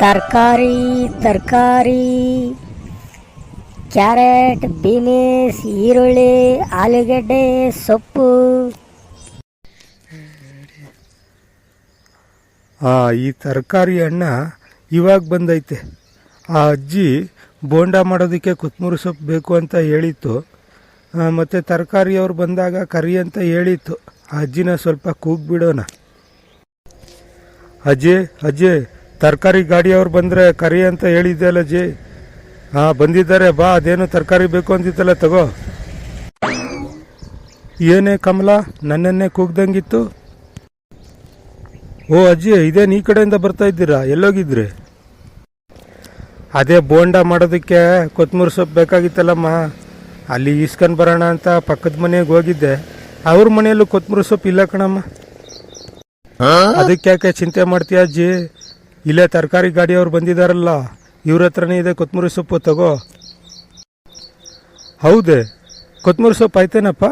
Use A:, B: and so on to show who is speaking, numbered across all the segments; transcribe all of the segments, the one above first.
A: ತರಕಾರಿ ತರಕಾರಿ, carrot, beans, ಈರುಳ್ಳಿ, ಆಲೂಗಡ್ಡೆ, ಸೊಪ್ಪು.
B: ಆ, ಈ ತರಕಾರಿ ಅಣ್ಣ ಇವಾಗ ಬಂದೈತೆ. ಆ ಅಜ್ಜಿ ಬೋಂಡ ಮಾಡೋದಕ್ಕೆ ಕೊತ್ತಂಬರಿ ಸೊಪ್ಪು ಬೇಕು ಅಂತ ಹೇಳಿತ್ತು. ಮತ್ತು ತರಕಾರಿ ತರಕಾರಿಯವ್ರು ಬಂದಾಗ ಕರಿ ಅಂತ ಹೇಳಿತ್ತು. ಆ ಅಜ್ಜಿನ ಸ್ವಲ್ಪ ಕೂಗ್ಬಿಡೋಣ. ಅಜ್ಜಿ ಅಜ್ಜಿ ತರಕಾರಿ ಗಾಡಿಯವ್ರು ಬಂದರೆ ಕರಿ ಅಂತ ಹೇಳಿದ್ದೆಲ್ಲ ಜಿ? ಹಾಂ ಬಂದಿದ್ದಾರೆ. ಬಾ ಅದೇನು ತರಕಾರಿ ಬೇಕು ಅಂತಿತ್ತಲ್ಲ ತಗೋ. ಏನೇ ಕಮಲ ನನ್ನನ್ನೇ ಕೂಗ್ದಂಗಿತ್ತು. ಓ ಅಜ್ಜಿ ಇದೇನು ಈ ಕಡೆಯಿಂದ ಬರ್ತಾ ಇದ್ದೀರಾ? ಎಲ್ಲೋಗಿದ್ರಿ? ಅದೇ ಬೋಂಡ ಮಾಡೋದಕ್ಕೆ ಕೊತ್ತಂಬರಿ ಸೊಪ್ಪು ಬೇಕಾಗಿತ್ತಲ್ಲಮ್ಮ. ಅಲ್ಲಿ ಈಸ್ಕೊಂಡು ಬರೋಣ ಅಂತ ಪಕ್ಕದ ಮನೆಗೆ ಹೋಗಿದ್ದೆ. ಅವ್ರ ಮನೆಯಲ್ಲೂ ಕೊತ್ತಂಬರಿ ಸೊಪ್ಪು ಇಲ್ಲ ಕಣಮ್ಮ. ಅದಕ್ಕೆ ಯಾಕೆ ಚಿಂತೆ ಮಾಡ್ತೀಯ ಅಜ್ಜಿ? ಇಲ್ಲೇ ತರಕಾರಿ ಗಾಡಿಯವ್ರು ಬಂದಿದ್ದಾರಲ್ಲ ಇವ್ರ ಹತ್ರನೇ ಇದೆ ಕೊತ್ತಂಬರಿ ಸೊಪ್ಪು ತಗೋ. ಹೌದೇ? ಕೊತ್ತಂಬರಿ ಸೊಪ್ಪು ಆಯ್ತೇನಪ್ಪ?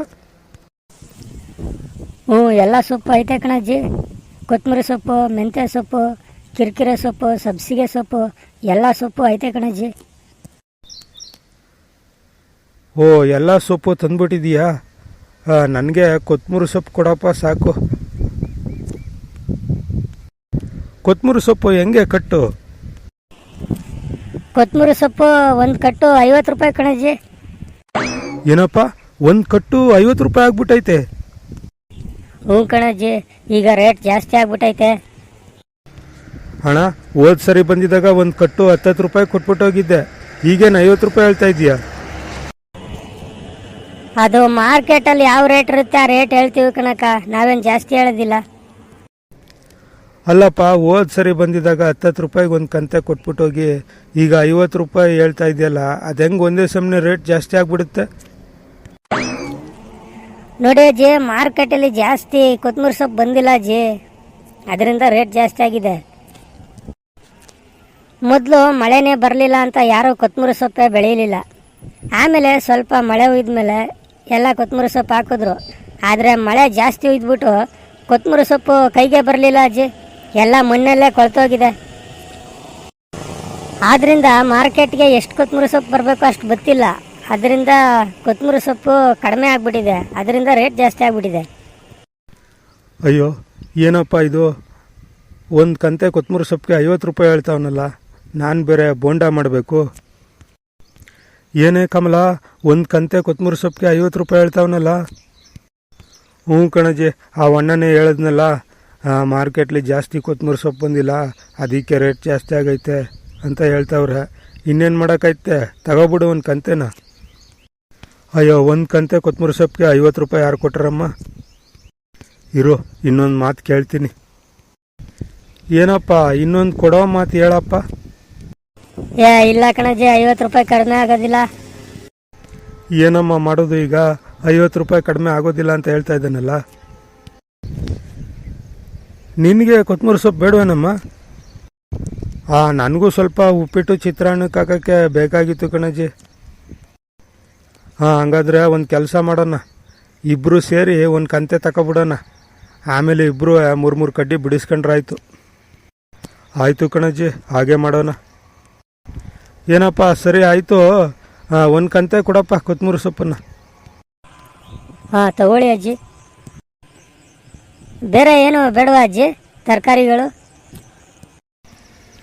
A: ಹ್ಞೂ ಎಲ್ಲ ಸೊಪ್ಪು ಐತೆ ಕಣಜ್ಜಿ. ಕೊತ್ತಂಬರಿ ಸೊಪ್ಪು ಮೆಂತ್ಯ ಸೊಪ್ಪು ಕಿರಿಕಿರೆ ಸೊಪ್ಪು ಸಬ್ಸಿಗೆ ಸೊಪ್ಪು ಎಲ್ಲ ಸೊಪ್ಪು ಐತೆ ಕಣಜ್ಜಿ.
B: ಓ ಎಲ್ಲ ಸೊಪ್ಪು ತಂದ್ಬಿಟ್ಟಿದೀಯಾ? ನನಗೆ ಕೊತ್ತಂಬರಿ ಸೊಪ್ಪು ಕೊಡಪ್ಪ ಸಾಕು. ಕೊತ್ತಂಬರಿ ಸೊಪ್ಪು ಹೆಂಗೆ ಕಟ್ಟು?
A: ಕೊತ್ತಂಬರಿ ಸೊಪ್ಪು ಒಂದು ಕಟ್ಟು ಐವತ್ತು ರೂಪಾಯಿ ಕಣಜ್ಜಿ.
B: ಏನಪ್ಪ? ಒಂದು ಕಟ್ಟು ಐವತ್ತು ರೂಪಾಯಿ ಆಗ್ಬಿಟ್ಟೈತೆ.
A: ಹ್ಞೂ ಕಣಜ್ಜಿ ಈಗ ರೇಟ್ ಜಾಸ್ತಿ ಆಗ್ಬಿಟ್ಟೈತೆ.
B: ಹಣ ಹೋದ್ ಸರಿ ಬಂದಿದ್ದಾಗ ಒಂದು ಕಟ್ಟು ಹತ್ತತ್ತು ರೂಪಾಯಿ ಕೊಟ್ಬಿಟ್ಟು ಹೋಗಿದ್ದೆ. ಈಗೇನು ಐವತ್ತು ರೂಪಾಯಿ ಹೇಳ್ತಾ ಇದೀಯಾ
A: ಅದು ಮಾರ್ಕೆಟಲ್ಲಿ ಯಾವ ರೇಟ್ ಇರುತ್ತೆ ಆ ರೇಟ್ ಹೇಳ್ತೀವಿ ಕಣಕ್ಕ ನಾವೇನು ಜಾಸ್ತಿ ಹೇಳೋದಿಲ್ಲ.
B: ಅಲ್ಲಪ್ಪ, ಹೋದ್ ಸರಿ ಬಂದಿದ್ದಾಗ ಹತ್ತತ್ತು ರೂಪಾಯಿಗೆ ಒಂದು ಕಂತೆ ಕೊಟ್ಬಿಟ್ಟು ಹೋಗಿ, ಈಗ ಐವತ್ತು ರೂಪಾಯಿ ಹೇಳ್ತಾ ಇದೆಯಲ್ಲ ಅದು ಹೆಂಗೆ ಒಂದೇ ಸಮನೆ ರೇಟ್ ಜಾಸ್ತಿ ಆಗ್ಬಿಡುತ್ತೆ?
A: ನೋಡಿ ಅಜ್ಜಿ ಮಾರ್ಕೆಟಲ್ಲಿ ಜಾಸ್ತಿ ಕೊತ್ತಂಬರಿ ಸೊಪ್ಪು ಬಂದಿಲ್ಲ ಅಜ್ಜಿ. ಅದರಿಂದ ರೇಟ್ ಜಾಸ್ತಿ ಆಗಿದೆ. ಮೊದಲು ಮಳೆನೇ ಬರಲಿಲ್ಲ ಅಂತ ಯಾರೂ ಕೊತ್ತಂಬರಿ ಸೊಪ್ಪೆ ಬೆಳೆಯಲಿಲ್ಲ ಆಮೇಲೆ ಸ್ವಲ್ಪ ಮಳೆ ಹುಯ್ದ್ಮೇಲೆ ಎಲ್ಲ ಕೊತ್ತಂಬರಿ ಸೊಪ್ಪು ಹಾಕಿದ್ರು. ಆದರೆ ಮಳೆ ಜಾಸ್ತಿ ಹುಯ್ದ್ಬಿಟ್ಟು ಕೊತ್ತಂಬರಿ ಸೊಪ್ಪು ಕೈಗೆ ಬರಲಿಲ್ಲ ಅಜ್ಜಿ. ಎಲ್ಲ ಮಣ್ಣಲ್ಲೇ ಕೊಳ್ತೋಗಿದೆ. ಆದ್ದರಿಂದ ಮಾರ್ಕೆಟ್ಗೆ ಎಷ್ಟು ಕೊತ್ತಂಬರಿ ಸೊಪ್ಪು ಬರಬೇಕು ಅಷ್ಟು ಗೊತ್ತಿಲ್ಲ. ಅದರಿಂದ ಕೊತ್ತಂಬರಿ ಸೊಪ್ಪು ಕಡಿಮೆ ಆಗಿಬಿಟ್ಟಿದೆ. ಅದರಿಂದ ರೇಟ್ ಜಾಸ್ತಿ ಆಗಿಬಿಟ್ಟಿದೆ.
B: ಅಯ್ಯೋ, ಏನಪ್ಪ ಇದು? ಒಂದು ಕಂತೆ ಕೊತ್ತಂಬರಿ ಸೊಪ್ಪಿಗೆ ಐವತ್ತು ರೂಪಾಯಿ ಹೇಳ್ತಾವನಲ್ಲ, ನಾನು ಬೇರೆ ಬೋಂಡ ಮಾಡಬೇಕು. ಏನೇ ಕಮಲ, ಒಂದು ಕಂತೆ ಕೊತ್ತಂಬರಿ ಸೊಪ್ಪಿಗೆ ಐವತ್ತು ರೂಪಾಯಿ ಹೇಳ್ತಾವನಲ್ಲ. ಹ್ಞೂ ಕಣಜಿ, ಆ ಅಣ್ಣನೇ ಹೇಳಿದ್ನಲ್ಲ ಮಾರ್ಕೆಟ್ಲಿ ಜಾಸ್ತಿ ಕೊತ್ತಂಬರಿ ಸೊಪ್ಪು ಬಂದಿಲ್ಲ ಅದಕ್ಕೆ ರೇಟ್ ಜಾಸ್ತಿ ಆಗೈತೆ ಅಂತ ಹೇಳ್ತಾವ್ರೆ. ಇನ್ನೇನು ಮಾಡೋಕ್ಕೈತೆ ತಗೋಬಿಡು ಒಂದು ಕಂತೆನ. ಅಯ್ಯೋ ಒಂದು ಕಂತೆ ಕೊತ್ತಂಬರಿ ಸೊಪ್ಪಿಗೆ ಐವತ್ತು ರೂಪಾಯಿ ಯಾರು ಕೊಟ್ರಮ್ಮ? ಇರು ಇನ್ನೊಂದು ಮಾತು ಕೇಳ್ತೀನಿ. ಏನಪ್ಪ ಇನ್ನೊಂದು ಕೊಡೋ ಮಾತು ಹೇಳಪ್ಪ.
A: ಏ ಇಲ್ಲ ಕಣಜ್ಜಿ ಐವತ್ತು ರೂಪಾಯಿ ಕಡಿಮೆ ಆಗೋದಿಲ್ಲ.
B: ಏನಮ್ಮ ಮಾಡೋದು ಈಗ? ಐವತ್ತು ರೂಪಾಯಿ ಕಡಿಮೆ ಆಗೋದಿಲ್ಲ ಅಂತ ಹೇಳ್ತಾ ಇದ್ದಾನಲ್ಲ? ನಿನಗೆ ಕೊತ್ತಂಬರಿ ಸೊಪ್ಪು ಬೇಡವೇನಮ್ಮ? ಹಾಂ ನನಗೂ ಸ್ವಲ್ಪ ಉಪ್ಪಿಟ್ಟು ಚಿತ್ರಾನ್ನಕ್ಕೆ ಹಾಕೋಕ್ಕೆ ಬೇಕಾಗಿತ್ತು ಕಣಜ್ಜಿ. ಹಾಂ, ಹಂಗಾದ್ರೆ ಒಂದು ಕೆಲಸ ಮಾಡೋಣ. ಇಬ್ಬರು ಸೇರಿ ಒಂದು ಕಂತೆ ತಗೊಬಿಡೋಣ ಆಮೇಲೆ ಇಬ್ಬರು ಮೂರು ಮೂರು ಕಡ್ಡಿ ಬಿಡಿಸ್ಕೊಂಡ್ರಾಯ್ತು. ಆಯಿತು ಕಣಜ್ಜಿ, ಹಾಗೆ ಮಾಡೋಣ. ಏನಪ್ಪ, ಸರಿ ಆಯಿತು. ಒಂದು ಕಂತೆ ಕೊಡಪ್ಪ ಕೊತ್ತಂಬರಿ ಸೊಪ್ಪನ್ನು.
A: ಹಾಂ, ತಗೊಳ್ಳಿ ಅಜ್ಜಿ. ಬೇರೆ ಏನು ಬೇಡವಾ ಅಜ್ಜಿ? ತರಕಾರಿಗಳು?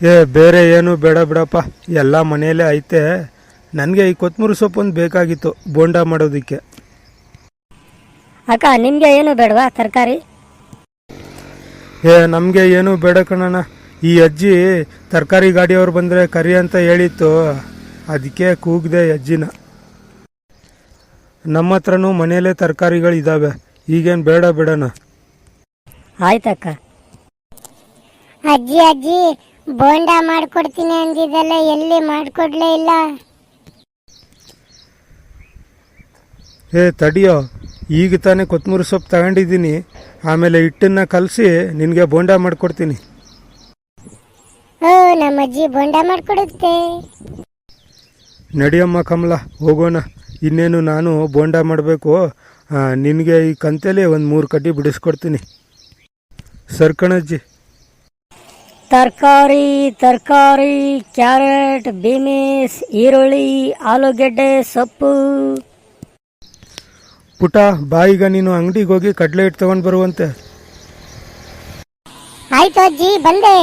B: ಏ ಬೇರೆ ಏನು ಬೇಡ ಬಿಡಪ್ಪ. ಎಲ್ಲ ಮನೆಯಲ್ಲೇ ಐತೆ. ನನಗೆ ಈ ಕೊತ್ತಂಬರಿ ಸೊಪ್ಪೊಂದು ಬೇಕಾಗಿತ್ತು ಬೋಂಡ ಮಾಡೋದಕ್ಕೆ.
A: ಅಕ್ಕ ನಿಮಗೆ ಏನು ಬೇಡವಾ ತರಕಾರಿ?
B: ಏ ನಮಗೆ ಏನು ಬೇಡ ಕಣಣ್ಣ. ಈ ಅಜ್ಜಿ ತರಕಾರಿ ಗಾಡಿಯವ್ರು ಬಂದರೆ ಕರಿ ಅಂತ ಹೇಳಿತ್ತು. ಅದಕ್ಕೆ ಕೂಗಿದೆ ಅಜ್ಜಿನ. ನಮ್ಮ ಹತ್ರನೂ ಮನೆಯಲ್ಲೇ ತರಕಾರಿಗಳು ಇದ್ದಾವೆ ಈಗೇನು ಬೇಡ ಬಿಡೋಣ.
A: ಆಯ್ತಕ್ಕ.
C: ಅಜ್ಜಿ ಅಜ್ಜಿ ಬೋಂಡ ಮಾಡ್ಕೊಡ್ತೀನಿ ಅಂದಿದ್ದಲ್ಲ ಎಲ್ಲಿ ಮಾಡ್ಕೊಡ್ಲೇ ಇಲ್ಲ?
B: ಏ ತಡಿಯೋ ಈಗ ತಾನೇ ಕೊತ್ತಂಬರಿ ಸೊಪ್ಪು ತಗೊಂಡಿದ್ದೀನಿ. ಆಮೇಲೆ ಹಿಟ್ಟನ್ನ ಕಲಸಿ ನಿನಗೆ ಬೋಂಡ ಮಾಡಿಕೊಡ್ತೀನಿ.
C: ಓ ನಮ್ಮ ಅಜ್ಜಿ ಬೋಂಡ ಮಾಡ್ಕೊಡುತ್ತೆ.
B: ನಡಿಯಮ್ಮ ಕಮಲ ಹೋಗೋಣ. ಇನ್ನೇನು ನಾನು ಬೋಂಡ ಮಾಡಬೇಕು. ನಿನಗೆ ಈ ಕಂತೆಲಿ ಒಂದು ಮೂರು ಕಡ್ಡಿ ಬಿಡಿಸ್ಕೊಡ್ತೀನಿ. ಸರ್ಕಣಜ್ಜಿ.
A: ತರಕಾರಿ ತರಕಾರಿ ಕ್ಯಾರೆಟ್ ಬೀನ್ಸ್ ಈರುಳ್ಳಿ ಆಲೂಗೆಡ್ಡೆ ಸೊಪ್ಪು.
B: ಪುಟ ಬಾಯಿಗ ನೀನು ಅಂಗಡಿಗೆ ಹೋಗಿ ಕಡಲೆ ಹಿಟ್ಟು ತಗೊಂಡು ಬರುವಂತೆ.
C: ಆಯ್ತು ಅಜ್ಜಿ ಬಂದೆ.